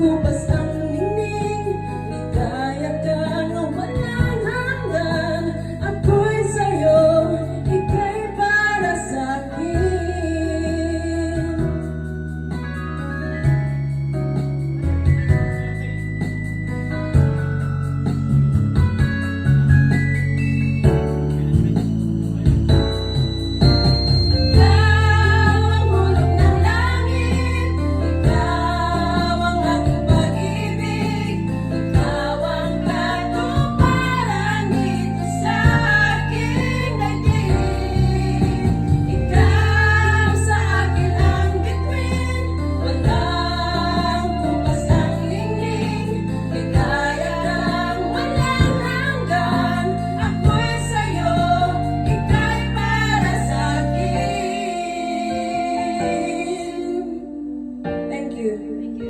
ko basta